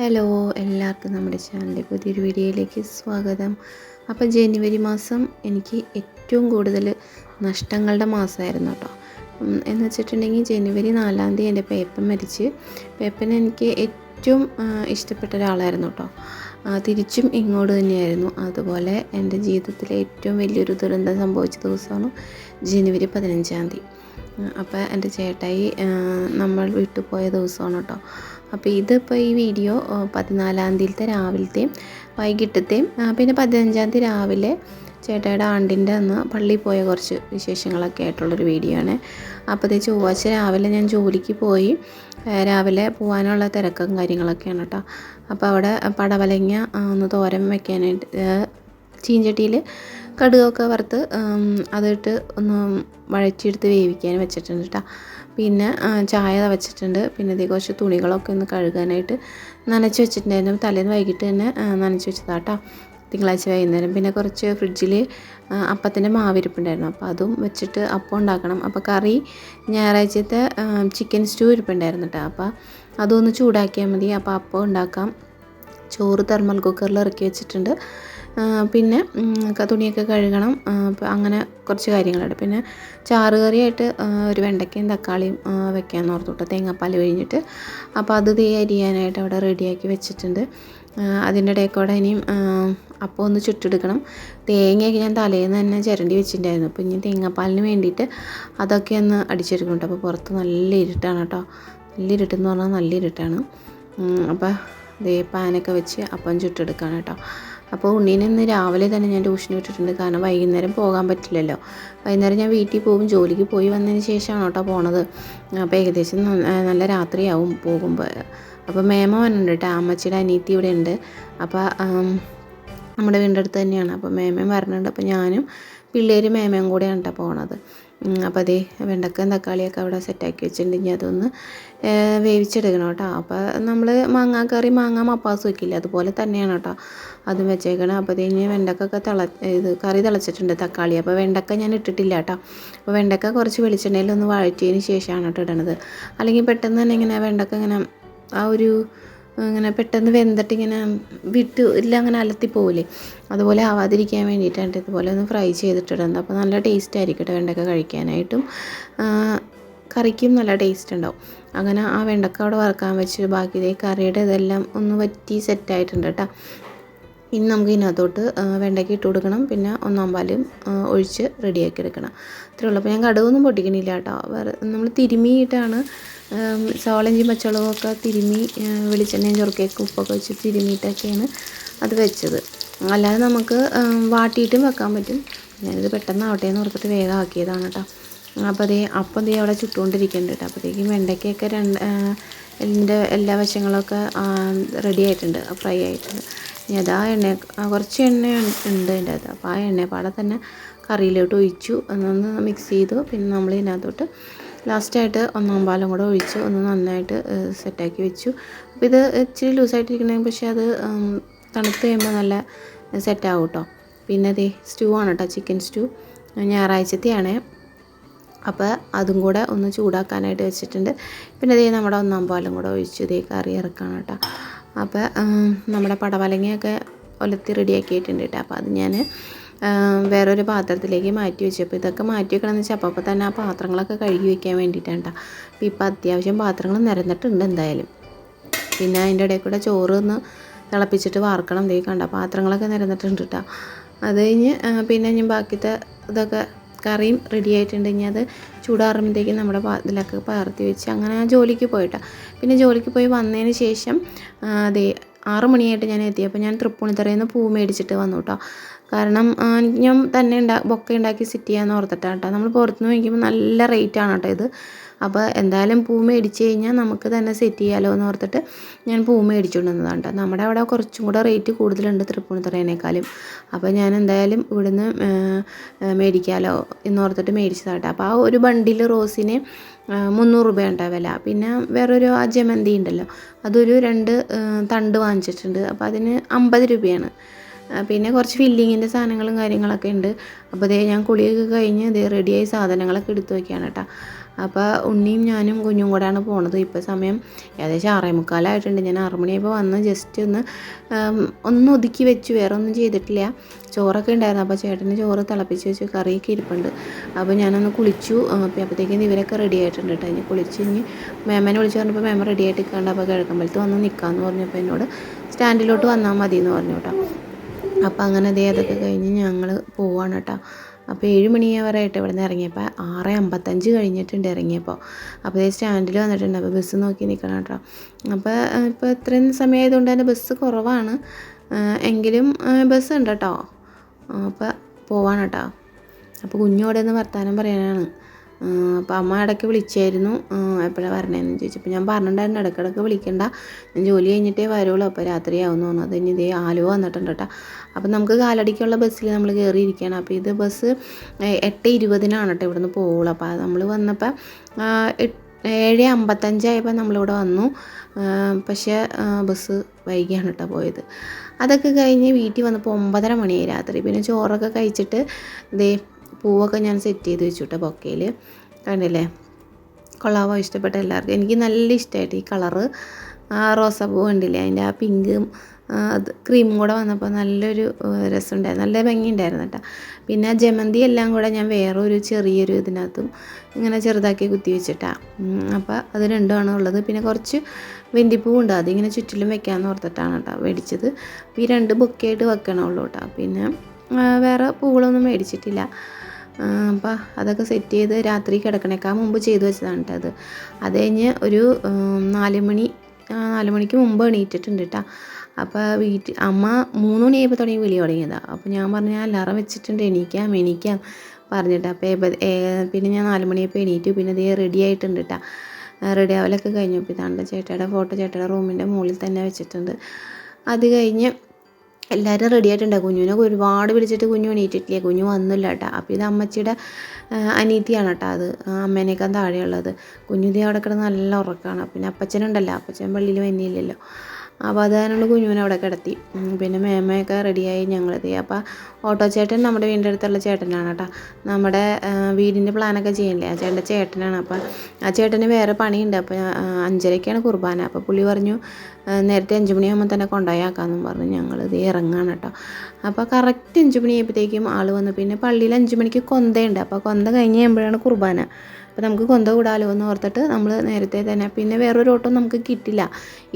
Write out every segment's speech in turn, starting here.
Hello എല്ലാവർക്കും നമ്മുടെ ചാനലിന്റെ പുതിയൊരു വീഡിയോയിലേക്ക് സ്വാഗതം. അപ്പം ജനുവരി മാസം എനിക്ക് ഏറ്റവും കൂടുതൽ നഷ്ടങ്ങളുടെ മാസമായിരുന്നു കേട്ടോ. എന്ന് വെച്ചിട്ടുണ്ടെങ്കിൽ ജനുവരി നാലാം തീയതി എന്റെ പേപ്പൻ മരിച്ച്. പേപ്പൻ എനിക്ക് ഏറ്റവും ഇഷ്ടപ്പെട്ട ഒരാളായിരുന്നു കേട്ടോ. തിരിച്ചും ഇങ്ങോട്ട് തന്നെയായിരുന്നു. അതുപോലെ എന്റെ ജീവിതത്തിലെ ഏറ്റവും വലിയൊരു ദുരന്തം സംഭവിച്ച ദിവസമാണ് ജനുവരി പതിനഞ്ചാം തീയതി. അപ്പോൾ എന്റെ ചേട്ടായി നമ്മൾ വിട്ടുപോയ പോയ ദിവസമാണ് കേട്ടോ. അപ്പോൾ ഇതിപ്പോൾ ഈ വീഡിയോ പതിനാലാം തീയതിയിലത്തെ രാവിലത്തെയും വൈകിട്ടത്തെയും പിന്നെ പതിനഞ്ചാം തീയതി രാവിലെ ചേട്ടായുടെ ആണ്ടിന്റെ അന്ന് പള്ളിയിൽ പോയ കുറച്ച് വിശേഷങ്ങളൊക്കെ ആയിട്ടുള്ളൊരു വീഡിയോ ആണ്. അപ്പോൾ ചൊവ്വാഴ്ച രാവിലെ ഞാൻ ജോലിക്ക് പോയി രാവിലെ പോകാനുള്ള തിരക്കും കാര്യങ്ങളൊക്കെയാണ് കേട്ടോ അപ്പോൾ അവിടെ പടവലങ്ങ ഒന്ന് തോരൻ വെക്കാനായിട്ട് ചീഞ്ചട്ടിയിൽ കടുകൊക്കെ വറുത്ത് അതിട്ട് ഒന്ന് വഴച്ചെടുത്ത് വേവിക്കാൻ വെച്ചിട്ടുണ്ട് കേട്ടോ പിന്നെ ചായ വെച്ചിട്ടുണ്ട് പിന്നെ ഇതേ കുറച്ച് തുണികളൊക്കെ ഒന്ന് കഴുകാനായിട്ട് നനച്ച് വെച്ചിട്ടുണ്ടായിരുന്നു. തലേന്ന് വൈകിട്ട് തന്നെ നനച്ച് വെച്ചതാട്ടോ. തിങ്കളാഴ്ച വൈകുന്നേരം. പിന്നെ കുറച്ച് ഫ്രിഡ്ജിൽ അപ്പത്തിന്റെ മാവിരിപ്പുണ്ടായിരുന്നു. അപ്പോൾ അതും വെച്ചിട്ട് അപ്പം ഉണ്ടാക്കണം. അപ്പോൾ കറി ഞായറാഴ്ചത്തെ ചിക്കൻ സ്റ്റൂ ഇരിപ്പുണ്ടായിരുന്നു കേട്ടോ അപ്പോൾ അതൊന്ന് ചൂടാക്കിയാൽ മതി. അപ്പോൾ അപ്പം ഉണ്ടാക്കാം. ചോറ് തെർമൽ കുക്കറിൽ ഇറക്കി വെച്ചിട്ടുണ്ട്. പിന്നെ തുണിയൊക്കെ കഴുകണം. അങ്ങനെ കുറച്ച് കാര്യങ്ങളുണ്ട്. പിന്നെ ചാറ് കറിയായിട്ട് ഒരു വെണ്ടയ്ക്കയും തക്കാളിയും വെക്കാൻ വെക്കാമെന്ന് ഓർത്തു തേങ്ങാപ്പാൽ കഴിഞ്ഞിട്ട് അപ്പോൾ അത് തീ അരിയാനായിട്ട് അവിടെ റെഡിയാക്കി വെച്ചിട്ടുണ്ട്. അതിന്റെ ഇടയിൽ കൂടെ ഇനിയും അപ്പോൾ ഒന്ന് ചുട്ടെടുക്കണം. തേങ്ങയൊക്കെ ഞാൻ തലേന്ന് തന്നെ ചിരണ്ടി വെച്ചിട്ടുണ്ടായിരുന്നു. അപ്പോൾ ഇനി തേങ്ങാപ്പാലിന് വേണ്ടിയിട്ട് അതൊക്കെ ഒന്ന് അടിച്ചെടുക്കണം കേട്ടോ. അപ്പോൾ പുറത്ത് നല്ല ഇരുട്ടാണ് കേട്ടോ. നല്ല ഇരുട്ടെന്ന് പറഞ്ഞാൽ നല്ല ഇരുട്ടാണ്. അപ്പോൾ ദേ പാനൊക്കെ വെച്ച് അപ്പം ചുട്ടെടുക്കാണ് കേട്ടോ. അപ്പോൾ ഉണ്ണീനെ ഇന്ന് രാവിലെ തന്നെ ഞാൻ ട്യൂഷന് വിട്ടിട്ടുണ്ട്. കാരണം വൈകുന്നേരം പോകാൻ പറ്റില്ലല്ലോ. വൈകുന്നേരം ഞാൻ വീട്ടിൽ പോകും. ജോലിക്ക് പോയി വന്നതിന് ശേഷമാണ് കേട്ടോ പോണത്. അപ്പോൾ ഏകദേശം നല്ല രാത്രിയാവും പോകുമ്പോൾ അപ്പോൾ മേമ വന്നിട്ടുണ്ട് കേട്ടോ. അമ്മച്ചിയുടെ അനീത്തി ഇവിടെ ഉണ്ട്. അപ്പോൾ നമ്മുടെ വീടിന്റെ അടുത്ത് തന്നെയാണ്. അപ്പോൾ മേമയും വരണുണ്ട്. അപ്പോൾ ഞാനും പിള്ളേരും മേമയും കൂടെയാണ് കേട്ടോ പോണത്. അപ്പോൾ അതേ വെണ്ടക്കയും തക്കാളിയൊക്കെ അവിടെ സെറ്റാക്കി വെച്ചിട്ടുണ്ട്. ഇനി അതൊന്ന് വേവിച്ചെടുക്കണം കേട്ടോ. അപ്പോൾ നമ്മൾ മാങ്ങാ കറി മാങ്ങ മപ്പാസ് വെക്കില്ല? അതുപോലെ തന്നെയാണ് കേട്ടോ അതും വെച്ചേക്കണം. അപ്പോൾ അത് കഴിഞ്ഞ് വെണ്ടക്കൊക്കെ തിള ഇത് കറി തിളച്ചിട്ടുണ്ട് തക്കാളി. അപ്പോൾ വെണ്ടക്ക ഞാൻ ഇട്ടിട്ടില്ല കേട്ടോ. അപ്പോൾ വെണ്ടക്ക കുറച്ച് വെളിച്ചെണ്ണയിൽ ഒന്ന് വഴറ്റിയതിന് ശേഷമാണ് കേട്ടോ ഇടണത്. അല്ലെങ്കിൽ പെട്ടെന്ന് തന്നെ ഇങ്ങനെ വെണ്ടക്ക ഇങ്ങനെ ആ ഒരു ഇങ്ങനെ പെട്ടെന്ന് വെന്തിട്ട് ഇങ്ങനെ വിട്ട് ഇല്ല അങ്ങനെ അലത്തി പോവില്ലേ? അതുപോലെ ആവാതിരിക്കാൻ വേണ്ടിയിട്ടാണ് ഇതുപോലെ ഒന്ന് ഫ്രൈ ചെയ്തിട്ടിടുന്നത്. അപ്പോൾ നല്ല ടേസ്റ്റ് ആയിരിക്കും കേട്ടോ വെണ്ടക്ക കഴിക്കാനായിട്ടും. കറിക്കും നല്ല ടേസ്റ്റ് ഉണ്ടാവും. അങ്ങനെ ആ വെണ്ടക്ക അവിടെ വറുക്കാൻ വെച്ച് ബാക്കി കറിയുടെ ഇതെല്ലാം ഒന്ന് വറ്റി സെറ്റായിട്ടുണ്ട് കേട്ടോ ഇനി നമുക്ക് ഇതിനകത്തോട്ട് വെണ്ടയ്ക്ക് ഇട്ട് കൊടുക്കണം. പിന്നെ ഒന്നാം പാലും ഒഴിച്ച് റെഡിയാക്കി എടുക്കണം. അത്രേ ഉള്ളൂ. അപ്പോൾ ഞാൻ കടുകൊന്നും പൊട്ടിക്കണില്ല കേട്ടോ വേറെ നമ്മൾ തിരുമിയിട്ടാണ് ഉം, സവാളഞ്ചി പച്ചമുളകൊക്കെ തിരുമി വെളിച്ചെണ്ണയും ചൊറുക്കയൊക്കെ ഉപ്പൊക്കെ വെച്ച് തിരുമിയിട്ടൊക്കെയാണ് അത് വെച്ചത്. അല്ലാതെ നമുക്ക് വാട്ടിയിട്ടും വെക്കാൻ പറ്റും. ഞാനിത് പെട്ടെന്നാവട്ടെ എന്ന് ഓർത്തിട്ട് വേഗം ആക്കിയതാണ് കേട്ടോ അപ്പോൾ അതേ അപ്പം ദേ അവിടെ ചുട്ടുകൊണ്ടിരിക്കുന്നുണ്ട് കേട്ടോ അപ്പോഴത്തേക്കും വെണ്ടയ്ക്കൊക്കെ രണ്ട് എന്റെ എല്ലാ വശങ്ങളൊക്കെ റെഡി ആയിട്ടുണ്ട് ഫ്രൈ ആയിട്ടുണ്ട്. ഇനി അതാ എണ്ണ കുറച്ച് എണ്ണ ഉണ്ട് അതിന്റെ അകത്ത്. അപ്പോൾ ആ എണ്ണപ്പാടെ തന്നെ കറിയിലോട്ട് ഒഴിച്ചു. ഒന്ന് മിക്സ് ചെയ്തു. പിന്നെ നമ്മൾ ഇതിനകത്തോട്ട് ലാസ്റ്റായിട്ട് ഒന്നാം പാലും കൂടെ ഒഴിച്ച് ഒന്ന് നന്നായിട്ട് സെറ്റാക്കി വെച്ചു. അപ്പോൾ ഇത് ഇച്ചിരി ലൂസായിട്ടിരിക്കണമെങ്കിൽ പക്ഷേ അത് തണുത്ത് കഴിയുമ്പോൾ നല്ല സെറ്റാവും കേട്ടോ പിന്നെ അതേ സ്റ്റൂ ആണ് കേട്ടോ ചിക്കൻ സ്റ്റൂ. ഞായറാഴ്ചത്തെയാണ്. അപ്പോൾ അതും കൂടെ ഒന്ന് ചൂടാക്കാനായിട്ട് വെച്ചിട്ടുണ്ട്. പിന്നെ ഇതേ നമ്മുടെ ഒന്നാം പാലും കൂടെ ഒഴിച്ച് ഇതേ കറി ഇറക്കാണ് കേട്ടോ അപ്പോൾ നമ്മുടെ പടവലങ്ങയൊക്കെ ഒലത്തി റെഡിയാക്കിയിട്ടുണ്ട് കേട്ടോ അപ്പോൾ അത് ഞാൻ വേറൊരു പാത്രത്തിലേക്ക് മാറ്റി വെച്ചു അപ്പോൾ ഇതൊക്കെ മാറ്റി വെക്കണമെന്ന് വെച്ചാൽ അപ്പോൾ തന്നെ ആ പാത്രങ്ങളൊക്കെ കഴുകി വെക്കാൻ വേണ്ടിയിട്ടാണ് കേട്ടോ അപ്പോൾ ഇപ്പോൾ അത്യാവശ്യം പാത്രങ്ങൾ നിരന്നിട്ടുണ്ട് എന്തായാലും. പിന്നെ അതിന്റെ ഇടയിൽ കൂടെ ചോറ് ഒന്ന് തിളപ്പിച്ചിട്ട് വാർക്കണം ദേ കണ്ട പാത്രങ്ങളൊക്കെ നിരന്നിട്ടുണ്ട് കേട്ടോ അത് കഴിഞ്ഞ് പിന്നെ ഞാൻ ബാക്കിത്തെ ഇതൊക്കെ കറിയും റെഡി ആയിട്ടുണ്ട്. ഇനി അത് ചൂടാറുമ്പോഴത്തേക്കും നമ്മുടെ ഇതിലൊക്കെ പകർത്തി വെച്ച് അങ്ങനെ ജോലിക്ക് പോയിട്ടാ. പിന്നെ ജോലിക്ക് പോയി വന്നതിന് ശേഷം അതെ ആറ് മണിയായിട്ട് ഞാൻ എത്തി അപ്പോൾ ഞാൻ തൃപ്പൂണിത്തറയിൽ നിന്ന് പൂ മേടിച്ചിട്ട് വന്നു കേട്ടോ കാരണം ഞാൻ തന്നെ ഉണ്ടാ ബൊക്കെ ഉണ്ടാക്കി സെറ്റ് ചെയ്യാമെന്ന് ഓർത്തിട്ടാണ് കേട്ടോ നമ്മൾ പുറത്തുനിന്ന് വാങ്ങിക്കുമ്പോൾ നല്ല റേറ്റാണ് കേട്ടോ ഇത്. അപ്പോൾ എന്തായാലും പൂ മേടിച്ച് കഴിഞ്ഞാൽ നമുക്ക് തന്നെ സെറ്റ് ചെയ്യാമല്ലോ എന്ന് ഓർത്തിട്ട് ഞാൻ പൂ മേടിച്ചുകൊണ്ട് വന്നതാണ് കേട്ടോ നമ്മുടെ അവിടെ കുറച്ചും കൂടെ റേറ്റ് കൂടുതലുണ്ട് തൃപ്പൂണിത്തറേനേക്കാളും അപ്പോൾ ഞാൻ എന്തായാലും ഇവിടുന്ന് മേടിക്കാമല്ലോ എന്ന് ഓർത്തിട്ട് മേടിച്ചതാണ് കേട്ടോ അപ്പോൾ ആ ഒരു ബണ്ടിൽ റോസിന് മുന്നൂറ് രൂപയുണ്ട് വില. പിന്നെ വേറൊരു ആ ജമന്തി ഉണ്ടല്ലോ അതൊരു രണ്ട് തണ്ട് വാങ്ങിച്ചിട്ടുണ്ട്. അപ്പോൾ അതിന് അമ്പത് രൂപയാണ്. പിന്നെ കുറച്ച് ഫില്ലിങ്ങിന്റെ സാധനങ്ങളും കാര്യങ്ങളൊക്കെ ഉണ്ട്. അപ്പോൾ ദേ ഞാൻ കുളിയൊക്കെ കഴിഞ്ഞ് ദേ റെഡിയായി സാധനങ്ങളൊക്കെ എടുത്തു വയ്ക്കുകയാണ് കേട്ടോ. അപ്പോൾ ഉണ്ണിയും ഞാനും കുഞ്ഞും കൂടെയാണ് പോണത്. ഇപ്പോൾ സമയം ഏകദേശം ആറേ മുക്കാലായിട്ടുണ്ട്. ഞാൻ ആറുമണിയായപ്പോൾ വന്ന് ജസ്റ്റ് ഒന്ന് ഒന്ന് ഒതുക്കി വെച്ചു. വേറെ ഒന്നും ചെയ്തിട്ടില്ല. ചോറൊക്കെ ഉണ്ടായിരുന്നു. അപ്പോൾ ചേട്ടന് ചോറ് തിളപ്പിച്ച് വെച്ച് കറിയൊക്കെ ഇരിപ്പുണ്ട്. അപ്പോൾ ഞാനൊന്ന് കുളിച്ചു. അപ്പോഴത്തേക്കും ഇവരൊക്കെ റെഡി ആയിട്ടുണ്ട് കേട്ടോ. ഇനി കുളിച്ച് ഇനി മേമനെ വിളിച്ച് പറഞ്ഞപ്പോൾ മേമ റെഡി ആയിട്ട് നിൽക്കാണ്ട് അപ്പോൾ കിഴക്കമ്പലത്ത് വന്ന് നിൽക്കാമെന്ന് പറഞ്ഞപ്പോൾ എന്നോട് സ്റ്റാൻഡിലോട്ട് വന്നാൽ മതി എന്ന് പറഞ്ഞു കേട്ടോ. അപ്പോൾ അങ്ങനെ അതേ അതൊക്കെ കഴിഞ്ഞ് ഞങ്ങൾ പോവാണ് കേട്ടോ അപ്പോൾ ഏഴ് മണിയാവറായിട്ട് ഇവിടെ നിന്ന് ഇറങ്ങിയപ്പോൾ ആറ് അമ്പത്തഞ്ച് കഴിഞ്ഞിട്ടുണ്ട് ഇറങ്ങിയപ്പോൾ അപ്പോൾ സ്റ്റാൻഡിൽ വന്നിട്ടുണ്ട്. അപ്പോൾ ബസ് നോക്കി നിൽക്കണം കേട്ടോ അപ്പോൾ ഇപ്പോൾ ഇത്രയും സമയമായതുകൊണ്ട് തന്നെ ബസ് കുറവാണ്. എങ്കിലും ബസ് ഉണ്ട് കേട്ടോ അപ്പോൾ പോവാണ് കേട്ടോ അപ്പോൾ കുഞ്ഞോടെ ഒന്ന് വർത്തമാനം പറയാനാണ്. അപ്പോൾ അമ്മ ഇടയ്ക്ക് വിളിച്ചായിരുന്നു. എപ്പോഴാണ് വരണേന്ന് ചോദിച്ചപ്പോൾ ഞാൻ പറഞ്ഞിട്ടുണ്ടായിരുന്നു ഇടയ്ക്കിടയ്ക്ക് വിളിക്കണ്ട. ഞാൻ ജോലി കഴിഞ്ഞിട്ടേ വരുള്ളൂ. അപ്പോൾ രാത്രിയാവുമെന്ന് പറഞ്ഞു അത് ഇനി ഇതേ ആലുവ വന്നിട്ടുണ്ട് കേട്ടോ. അപ്പോൾ നമുക്ക് കാലടിക്കുള്ള ബസ്സിൽ നമ്മൾ കയറിയിരിക്കുകയാണ് അപ്പോൾ ഇത് ബസ് എട്ട് ഇരുപതിനാണ് കേട്ടോ ഇവിടുന്ന് പോവുള്ളൂ. അപ്പോൾ നമ്മൾ വന്നപ്പോൾ ഏഴ് അമ്പത്തഞ്ചായപ്പോൾ നമ്മളിവിടെ വന്നു. പക്ഷേ ബസ് വൈകിയാണ് കേട്ടോ പോയത്. അതൊക്കെ കഴിഞ്ഞ് വീട്ടിൽ വന്നപ്പോൾ ഒമ്പതര മണിയായി രാത്രി. പിന്നെ ചോറൊക്കെ കഴിച്ചിട്ട് ദേ പൂവൊക്കെ ഞാൻ സെറ്റ് ചെയ്ത് വെച്ചു കേട്ടോ ബൊക്കയിൽ കണ്ടില്ലേ? കൊള്ളാവോ? ഇഷ്ടപ്പെട്ട എല്ലാവർക്കും. എനിക്ക് നല്ല ഇഷ്ടമായിട്ട് ഈ കളറ്. ആ റോസാപ്പൂ കണ്ടില്ലേ? അതിന്റെ ആ പിങ്കും അത് ക്രീമും കൂടെ വന്നപ്പോൾ നല്ലൊരു രസമുണ്ടായിരുന്നു നല്ല ഭംഗിയുണ്ടായിരുന്നു കേട്ടോ. പിന്നെ ആ ജമന്തി എല്ലാം കൂടെ ഞാൻ വേറൊരു ചെറിയൊരു ഇതിനകത്തും ഇങ്ങനെ ചെറുതാക്കി കുത്തി വെച്ചിട്ടാണ് അപ്പോൾ അത് രണ്ടുമാണ് ഉള്ളത്. പിന്നെ കുറച്ച് വെന്തിപ്പൂവുണ്ട് അതിങ്ങനെ ചുറ്റിലും വെക്കാമെന്ന് ഓർത്തിട്ടാണ് കേട്ടോ മേടിച്ചത്. അപ്പോൾ ഈ രണ്ട് ബൊക്കെയായിട്ട് വെക്കണമുള്ളൂ കേട്ടോ. പിന്നെ വേറെ പൂവുകളൊന്നും മേടിച്ചിട്ടില്ല. അപ്പോൾ അതൊക്കെ സെറ്റ് ചെയ്ത് രാത്രി കിടക്കണേക്കാൾ മുമ്പ് ചെയ്തു വെച്ചതാണ് കേട്ടോ അത്. കഴിഞ്ഞ് ഒരു നാലുമണി നാല് മണി മുമ്പ് എണീറ്റിട്ടുണ്ട് കേട്ടോ അപ്പോൾ വീട്ടിൽ അമ്മ മൂന്ന് മണിയായപ്പോൾ തുടങ്ങി വിളി തുടങ്ങിയതാണ് അപ്പോൾ ഞാൻ പറഞ്ഞു അലാറം വെച്ചിട്ടുണ്ട് എണീക്കാം എണീക്കാം പറഞ്ഞിട്ട് അപ്പോൾ പിന്നെ ഞാൻ നാല് മണിയായപ്പോൾ എണീറ്റു. പിന്നെ ദേ റെഡി ആയിട്ടുണ്ട് കേട്ടോ റെഡി ആവലൊക്കെ കഴിഞ്ഞു. അപ്പോൾ ഇതാണ്ട് ചേട്ടയുടെ ഫോട്ടോ ചേട്ടയുടെ റൂമിന്റെ മുകളിൽ തന്നെ വെച്ചിട്ടുണ്ട്. അത് കഴിഞ്ഞ് എല്ലാവരും റെഡി ആയിട്ടുണ്ടാവും കുഞ്ഞുവിനെ ഒരുപാട് വിളിച്ചിട്ട് കുഞ്ഞു എണീറ്റിട്ടില്ല. കുഞ്ഞു വന്നില്ല കേട്ടോ. അപ്പോൾ ഇത് അമ്മച്ചിയുടെ അനീതിയാണ് കേട്ടോ അത്. അമ്മേനേക്കാൾ താഴെയുള്ളത്. കുഞ്ഞുതി അവിടെ കിടന്ന് നല്ല ഉറക്കമാണ് പിന്നെ അപ്പച്ചനുണ്ടല്ലോ. അപ്പച്ചൻ പള്ളിയിൽ വന്നില്ലല്ലോ. അപ്പോൾ അത് കുഞ്ഞുവിനെ അവിടെ കിടത്തി. പിന്നെ മേമയൊക്കെ റെഡിയായി ഞങ്ങൾ ഞങ്ങളത്. അപ്പോൾ ഓട്ടോ ചേട്ടൻ നമ്മുടെ വീടിന്റെ അടുത്തുള്ള ചേട്ടനാണ് കേട്ടോ. നമ്മുടെ വീടിന്റെ പ്ലാനൊക്കെ ചെയ്യണ്ടേ ആ ചേട്ടന്റെ ചേട്ടനാണ്. അപ്പോൾ ആ ചേട്ടന് വേറെ പണിയുണ്ട്. അപ്പോൾ അഞ്ചരയ്ക്കാണ് കുർബാന. അപ്പോൾ പുള്ളി പറഞ്ഞു നേരത്തെ അഞ്ച് മണിയാകുമ്പോൾ തന്നെ കൊണ്ടുപോയാക്കാമെന്നും പറഞ്ഞു. ഞങ്ങളിത് ഇറങ്ങാണ് കേട്ടോ. അപ്പോൾ കറക്റ്റ് അഞ്ച് മണിയായപ്പോഴത്തേക്കും ആൾ വന്നു. പിന്നെ പള്ളിയിൽ അഞ്ച് മണിക്ക് കൊന്തയുണ്ട്. അപ്പോൾ കൊന്ത കഴിഞ്ഞ് കഴിയുമ്പോഴാണ് കുർബാന. അപ്പോൾ നമുക്ക് കൊന്ത കൂടാലോ എന്ന് ഓർത്തിട്ട് നമ്മൾ നേരത്തെ തന്നെ. പിന്നെ വേറൊരു ഓട്ടം നമുക്ക് കിട്ടില്ല.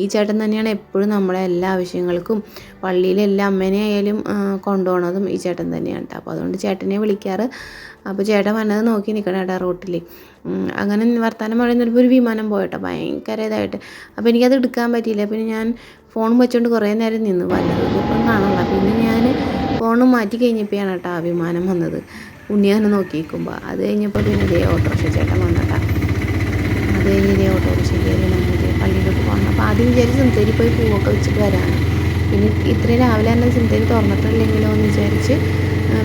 ഈ ചേട്ടൻ തന്നെയാണ് എപ്പോഴും നമ്മളെ എല്ലാ ആവശ്യങ്ങൾക്കും പള്ളിയിലെ എല്ലാ അമ്മേനെ ആയാലും കൊണ്ടുപോകണതും ഈ ചേട്ടൻ തന്നെയാണ് കേട്ടോ അപ്പോൾ അതുകൊണ്ട് ചേട്ടനെ വിളിക്കാറ്. അപ്പോൾ ചേട്ടൻ വന്നത് നോക്കി നിൽക്കണം കേട്ടോ റോട്ടിൽ അങ്ങനെ വർത്തമാനം പറയുന്നപ്പോൾ ഒരു വിമാനം പോയിട്ടോ. ഭയങ്കര ഇതായിട്ട്. അപ്പോൾ എനിക്കത് എടുക്കാൻ പറ്റിയില്ല. പിന്നെ ഞാൻ ഫോൺ വെച്ചുകൊണ്ട് കുറേ നേരം നിന്ന് വല്ലതും ഇപ്പം കാണണ്ട പിന്നെ ഞാൻ ഫോൺ മാറ്റി കഴിഞ്ഞപ്പോഴാണ് കേട്ടോ ആ വിമാനം വന്നത്. ഉണ്ണിയാനെ നോക്കി നിൽക്കുമ്പോൾ അത് കഴിഞ്ഞപ്പോൾ പിന്നെ ഇതേ ഓട്ടോറിക്ഷ ചേട്ടൻ വന്നട്ടാ അത് കഴിഞ്ഞ് ഇതേ ഓട്ടോറിക്ഷ കയറി ഇതേ പള്ളിയിലോട്ട് പോകണം അപ്പോൾ ആദ്യം വിചാരിച്ച് സിംതേരി പോയി പൂവൊക്കെ വെച്ചിട്ട് വരാണ് പിന്നെ ഇത്രയും രാവിലെ തന്നെ സിംതേരി തുറന്നിട്ടില്ലെങ്കിലോ എന്ന് വിചാരിച്ച്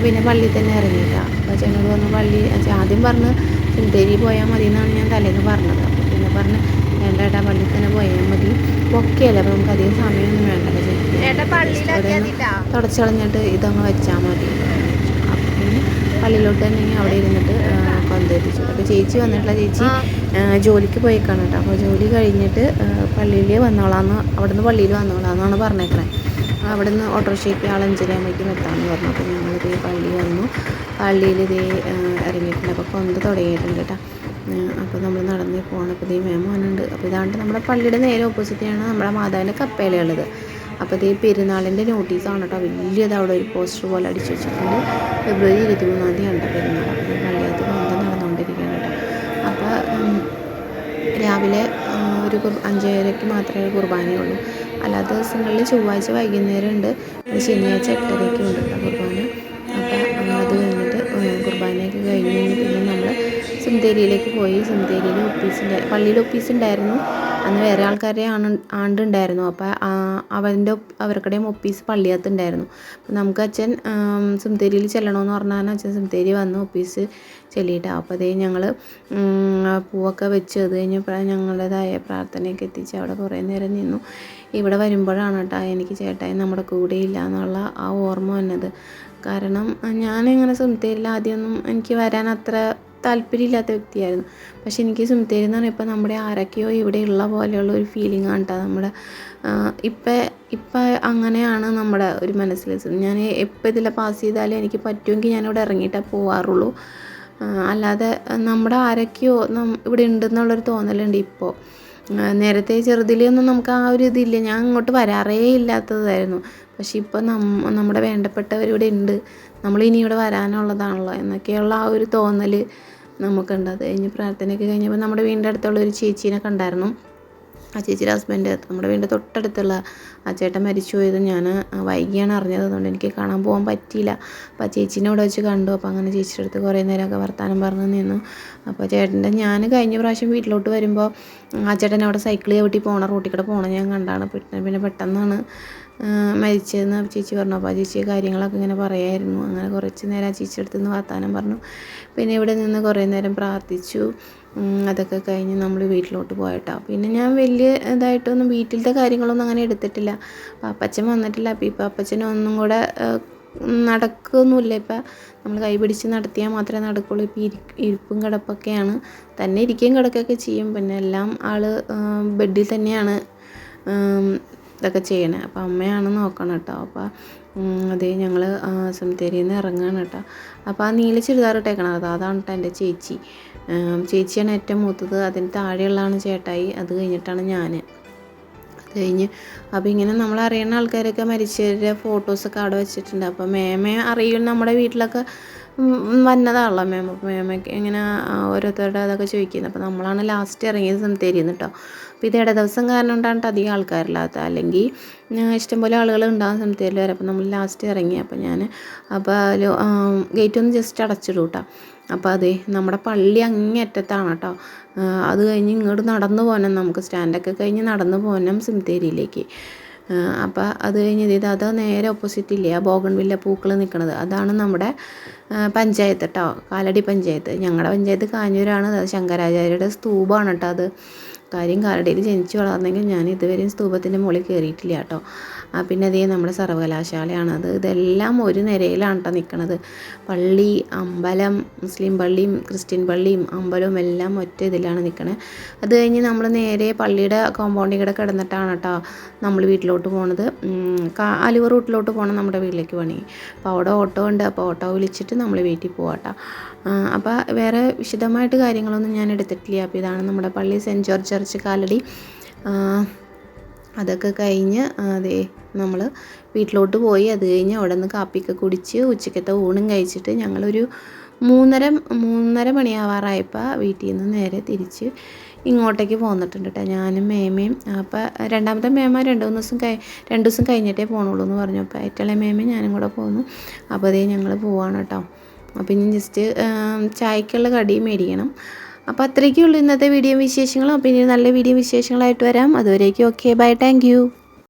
പിന്നെ പള്ളിയിൽ തന്നെ ഇറങ്ങിയിട്ടാണ് അപ്പോൾ ചേട്ടനോട് പറഞ്ഞു പള്ളി ആദ്യം പറഞ്ഞ് സിംതേരി പോയാൽ മതി എന്നാണ് ഞാൻ തലേന്ന് പറഞ്ഞത്. അപ്പോൾ പിന്നെ പറഞ്ഞ് വേണ്ട ഏട്ടാ പള്ളിയിൽ തന്നെ പോയാൽ മതി. ഒക്കെയല്ല അപ്പോൾ നമുക്ക് അധികം സമയമൊന്നും വേണ്ടല്ലോ ചേട്ടൻ തുടച്ചു കളഞ്ഞിട്ട് ഇതങ്ങ് വെച്ചാൽ മതി. പള്ളിയിലോട്ട് തന്നെ അവിടെ ഇരുന്നിട്ട് കൊന്തെത്തിച്ചു അപ്പോൾ ചേച്ചി വന്നിട്ടുള്ള ചേച്ചി ജോലിക്ക് പോയേക്കാണ് കേട്ടോ. അപ്പോൾ ജോലി കഴിഞ്ഞിട്ട് പള്ളിയിൽ വന്നോളാന്ന് അവിടെ നിന്ന് പള്ളിയിൽ വന്നോളാന്നാണ് പറഞ്ഞേക്കണേ. അവിടെ നിന്ന് ഓട്ടോറിക്ഷയ്ക്ക് ആൾ അഞ്ചരയാകുമ്പോഴേക്കും എത്താമെന്ന് പറഞ്ഞു. അപ്പോൾ ഞങ്ങൾ ഇതേ പള്ളി വന്നു. പള്ളിയിൽ ഇതേ ഇറങ്ങിയിട്ടുണ്ട്. അപ്പോൾ കൊന്ത തുടങ്ങിയിട്ടുണ്ട് കേട്ടോ. അപ്പോൾ നമ്മൾ നടന്നേ പോകണം അപ്പോൾ ഇതേ മേമോനുണ്ട് അപ്പോൾ ഇതാണ്ട് നമ്മുടെ പള്ളിയുടെ നേരെ ഓപ്പോസിറ്റാണ് നമ്മുടെ മാതാവിന്റെ കപ്പേലയുള്ളത് അപ്പോൾ ഇതേ പെരുന്നാളിന്റെ നോട്ടീസാണ് കേട്ടോ വലിയത് അവിടെ ഒരു പോസ്റ്റർ പോലെ അടിച്ചു വെച്ചിട്ടുണ്ട്. ഫെബ്രുവരി ഇരുപത്തി മൂന്നാം ഉണ്ട് പെരുന്നാൾ. അപ്പോൾ ഈ ബന്ധം നടന്നുകൊണ്ടിരിക്കുകയാണ് കേട്ടോ അപ്പോൾ രാവിലെ ഒരു അഞ്ചരയ്ക്ക് മാത്രമേ കുർബാനയുള്ളൂ അല്ലാത്ത ദിവസങ്ങളിൽ ചൊവ്വാഴ്ച വൈകുന്നേരം ഉണ്ട് ശനിയാഴ്ച എട്ടരയ്ക്കും ഉണ്ട് കുർബാന. അപ്പോൾ അത് കഴിഞ്ഞിട്ട് കുർബാനയൊക്കെ കഴിഞ്ഞ് പിന്നെ നമ്മൾ സിംതേരിയിലേക്ക് പോയി. സിംതേരിയിൽ ഓഫീസിന്റെ പള്ളിയിൽ ഒപ്പീസ് ഉണ്ടായിരുന്നു. അന്ന് വേറെ ആൾക്കാരെ ആണ് ആണ്ടുണ്ടായിരുന്നു. അപ്പോൾ അവന്റെ അവർക്കിടെ ഒപ്പീസ് പള്ളിയകത്ത് ഉണ്ടായിരുന്നു അപ്പോൾ നമുക്ക് അച്ഛൻ സിംതേരിയിൽ ചെല്ലണമെന്ന് പറഞ്ഞാൽ അച്ഛൻ സിംതേരി വന്ന് ഒപ്പീസ് ചെല്ലിയിട്ട്. അപ്പോൾ അതേ ഞങ്ങൾ പൂവൊക്കെ വെച്ച് അത് കഴിഞ്ഞപ്പോൾ ഞങ്ങളുടേതായ പ്രാർത്ഥനയൊക്കെ എത്തിച്ച് അവിടെ കുറേ നേരം നിന്നു. ഇവിടെ വരുമ്പോഴാണ് കേട്ടോ എനിക്ക് ചേട്ടായി നമ്മുടെ കൂടെ ഇല്ല എന്നുള്ള ആ ഓർമ്മ വന്നത്. കാരണം ഞാനിങ്ങനെ സിംതേരിയിൽ ആദ്യമൊന്നും എനിക്ക് വരാൻ അത്ര താല്പര്യമില്ലാത്ത വ്യക്തിയായിരുന്നു. പക്ഷെ എനിക്ക് സുമിത്തേരി എന്ന് പറഞ്ഞപ്പോൾ നമ്മുടെ ആരൊക്കെയോ ഇവിടെയുള്ള പോലെയുള്ള ഒരു ഫീലിംഗ് ആണ് കേട്ടോ നമ്മുടെ ഇപ്പം ഇപ്പം അങ്ങനെയാണ് നമ്മുടെ ഒരു മനസ്സിൽ ഞാൻ എപ്പോൾ ഇതിലെ പാസ് ചെയ്താലും എനിക്ക് പറ്റുമെങ്കിൽ ഞാനിവിടെ ഇറങ്ങിയിട്ടേ പോവാറുള്ളൂ. അല്ലാതെ നമ്മുടെ ആരൊക്കെയോ ഇവിടെ ഉണ്ടെന്നുള്ളൊരു തോന്നലുണ്ട് ഇപ്പോൾ നേരത്തെ ചെറുതിലൊന്നും നമുക്ക് ആ ഒരു ഇതില്ല. ഞാൻ ഇങ്ങോട്ട് വരാറേ ഇല്ലാത്തതായിരുന്നു. പക്ഷെ ഇപ്പോൾ നമ്മ നമ്മുടെ വേണ്ടപ്പെട്ടവരിവിടെ ഉണ്ട്. നമ്മൾ ഇനി ഇവിടെ വരാനുള്ളതാണല്ലോ എന്നൊക്കെയുള്ള ആ ഒരു തോന്നൽ നമുക്കുണ്ട്. അത് കഴിഞ്ഞ് പ്രാർത്ഥനയൊക്കെ കഴിഞ്ഞപ്പോൾ നമ്മുടെ വീടിന്റെ അടുത്തുള്ള ഒരു ചേച്ചീനെ കണ്ടായിരുന്നു. ആ ചേച്ചിയുടെ ഹസ്ബൻഡ് നമ്മുടെ വീടിന്റെ തൊട്ടടുത്തുള്ള ആ ചേട്ടൻ മരിച്ചു പോയത് ഞാൻ വൈകിയാണ് അറിഞ്ഞത്. അതുകൊണ്ട് എനിക്ക് കാണാൻ പോകാൻ പറ്റിയില്ല. അപ്പോൾ ആ ചേച്ചീനെ ഇവിടെ വെച്ച് കണ്ടു. അപ്പോൾ അങ്ങനെ ചേച്ചിയുടെ അടുത്ത് കുറേ നേരമൊക്കെ വർത്തമാനം പറഞ്ഞ് നിന്നു. അപ്പോൾ ചേട്ടന്റെ ഞാൻ കഴിഞ്ഞ പ്രാവശ്യം വീട്ടിലോട്ട് വരുമ്പോൾ ആ ചേട്ടൻ അവിടെ സൈക്കിൾ ചവിട്ടി പോണ റോട്ടിൽ കൂടെ പോണ ഞാൻ കണ്ടാണ്. പിന്നെ പെട്ടെന്നാണ് മരിച്ചതെന്ന് ചേച്ചി പറഞ്ഞു. അപ്പോൾ ആ ചേച്ചി കാര്യങ്ങളൊക്കെ ഇങ്ങനെ പറയായിരുന്നു. അങ്ങനെ കുറച്ച് നേരം ആ ചേച്ചി അടുത്ത് നിന്ന് പറഞ്ഞു. പിന്നെ ഇവിടെ നിന്ന് കുറേ നേരം പ്രാർത്ഥിച്ചു. അതൊക്കെ കഴിഞ്ഞ് നമ്മൾ വീട്ടിലോട്ട് പോയിട്ടോ. പിന്നെ ഞാൻ വലിയ ഇതായിട്ടൊന്നും വീട്ടിലത്തെ കാര്യങ്ങളൊന്നും അങ്ങനെ എടുത്തിട്ടില്ല. അപ്പം അപ്പച്ചൻ വന്നിട്ടില്ല. അപ്പം ഇപ്പം അപ്പച്ചനൊന്നും കൂടെ നടക്കൊന്നുമില്ല. ഇപ്പം നമ്മൾ കൈപിടിച്ച് നടത്തിയാൽ മാത്രമേ നടക്കുള്ളൂ. ഇപ്പം ഇരി ഇരിപ്പും കിടപ്പൊക്കെയാണ്. തന്നെ ഇരിക്കുകയും കിടക്കുകയൊക്കെ ചെയ്യും. പിന്നെ എല്ലാം ആൾ ബെഡിൽ തന്നെയാണ് ഇതൊക്കെ ചെയ്യണേ. അപ്പം അമ്മയാണ് നോക്കണം കേട്ടോ. അപ്പം അതേ ഞങ്ങൾ സെമിത്തേരിയിൽ നിന്ന് ഇറങ്ങുകയാണ് കേട്ടോ. അപ്പോൾ ആ നീല ചുരിദാർ ഇട്ടേക്കണം അത് അതാണ് കേട്ടോ എന്റെ ചേച്ചി. ചേച്ചിയാണ് ഏറ്റവും മൂത്തത്. അതിന് താഴെയുള്ളതാണ് ചേട്ടായി. അത് കഴിഞ്ഞിട്ടാണ് ഞാൻ കഴിഞ്ഞ്. അപ്പോൾ ഇങ്ങനെ നമ്മൾ അറിയുന്ന ആൾക്കാരൊക്കെ മരിച്ചവരുടെ ഫോട്ടോസൊക്കെ അവിടെ വെച്ചിട്ടുണ്ട്. അപ്പോൾ മേമയെ അറിയും നമ്മുടെ വീട്ടിലൊക്കെ വന്നതാണല്ലോ മേമ മേമയ്ക്ക് ഇങ്ങനെ ഓരോരുത്തരുടെ അതൊക്കെ ചോദിക്കുന്നത്. അപ്പോൾ നമ്മളാണ് ലാസ്റ്റ് ഇറങ്ങിയത് സെമിത്തേരിന്ന് കേട്ടോ അപ്പോൾ ഇത് ഇട ദിവസം കാരണം കൊണ്ടാണ് അധികം ആൾക്കാരില്ലാത്ത. അല്ലെങ്കിൽ ഇഷ്ടംപോലെ ആളുകൾ ഉണ്ടാകും സെമിത്തേരിൽ വരെ. അപ്പോൾ നമ്മൾ ലാസ്റ്റ് ഇറങ്ങി. അപ്പോൾ ഞാൻ അപ്പോൾ ഗേറ്റ് ഒന്ന് ജസ്റ്റ് അടച്ചിടും കേട്ടോ അപ്പോൾ അതെ നമ്മുടെ പള്ളി അങ്ങേയറ്റത്താണ് കേട്ടോ ആ, അത് കഴിഞ്ഞ് ഇങ്ങോട്ട് നടന്നു പോകണം നമുക്ക്. സ്റ്റാൻഡൊക്കെ കഴിഞ്ഞ് നടന്നു പോകണം സിമിത്തേരിയിലേക്ക് അപ്പോൾ അത് കഴിഞ്ഞ് ഇത് അത് നേരെ ഓപ്പോസിറ്റ് ഇല്ലേ ആ ബോഗൺവില്ല പൂക്കൾ നിൽക്കുന്നത് അതാണ് നമ്മുടെ പഞ്ചായത്ത് കേട്ടോ കാലടി പഞ്ചായത്ത്. ഞങ്ങളുടെ പഞ്ചായത്ത് കാഞ്ഞൂരാണ്. അത് ശങ്കരാചാര്യയുടെ സ്തൂപമാണ് കേട്ടോ അത്. കാര്യം കാലടിയിൽ ജനിച്ചു വളർന്നെങ്കിൽ ഞാൻ ഇതുവരെയും സ്തൂപത്തിന്റെ മുകളിൽ കയറിയിട്ടില്ല കേട്ടോ പിന്നെ അതേ നമ്മുടെ സർവകലാശാലയാണ്. അത് ഇതെല്ലാം ഒരു നിരയിലാണ് കേട്ടോ നിൽക്കുന്നത് പള്ളി അമ്പലം മുസ്ലിം പള്ളിയും ക്രിസ്ത്യൻ പള്ളിയും അമ്പലവും എല്ലാം ഒറ്റ ഇതിലാണ് നിൽക്കണത് അത് കഴിഞ്ഞ് നമ്മൾ നേരെ പള്ളിയുടെ കോമ്പൗണ്ടിൽ കൂടെ കിടന്നിട്ടാണ് കേട്ടോ നമ്മൾ വീട്ടിലോട്ട് പോണത്. അലുവ റൂട്ടിലോട്ട് പോകണം നമ്മുടെ വീട്ടിലേക്ക് പണി. അപ്പോൾ അവിടെ ഓട്ടോ ഉണ്ട്. അപ്പോൾ ഓട്ടോ വിളിച്ചിട്ട് നമ്മൾ വീട്ടിൽ കേട്ടോ അപ്പോൾ വേറെ വിശദമായിട്ട് കാര്യങ്ങളൊന്നും ഞാൻ എടുത്തിട്ടില്ല. അപ്പോൾ ഇതാണ് നമ്മുടെ പള്ളി സെന്റ് ജോർജ് ചർച്ച് കാലടി. അതൊക്കെ കഴിഞ്ഞ് അതെ നമ്മൾ വീട്ടിലോട്ട് പോയി. അത് കഴിഞ്ഞ് അവിടെ നിന്ന് കാപ്പിയൊക്കെ കുടിച്ച് ഉച്ചക്കത്തെ ഊണും കഴിച്ചിട്ട് ഞങ്ങളൊരു മൂന്നര മൂന്നര മണിയാവാറായപ്പോൾ വീട്ടിൽ നിന്ന് നേരെ തിരിച്ച് ഇങ്ങോട്ടേക്ക് പോന്നിട്ടുണ്ട് കേട്ടോ ഞാനും മേമയും അപ്പോൾ രണ്ടാമത്തെ മേമ രണ്ട് മൂന്ന് ദിവസം കഴി രണ്ട് ദിവസം കഴിഞ്ഞിട്ടേ പോകണുള്ളൂ എന്ന് പറഞ്ഞു. അപ്പോൾ ഏറ്റവും മേമയും ഞാനും കൂടെ പോന്നു. അപ്പോൾ അതേ ഞങ്ങൾ പോവാണ് കേട്ടോ അപ്പോൾ ഇനി ജസ്റ്റ് ചായക്കുള്ള കടി മേടിക്കണം. അപ്പോൾ അത്രയ്ക്കേ ഉള്ളൂ ഇന്നത്തെ വീഡിയോ വിശേഷങ്ങളും. അപ്പോൾ ഇനി നല്ല വീഡിയോ വിശേഷങ്ങളായിട്ട് വരാം. അതുവരേക്കും ഓക്കെ ബൈ താങ്ക്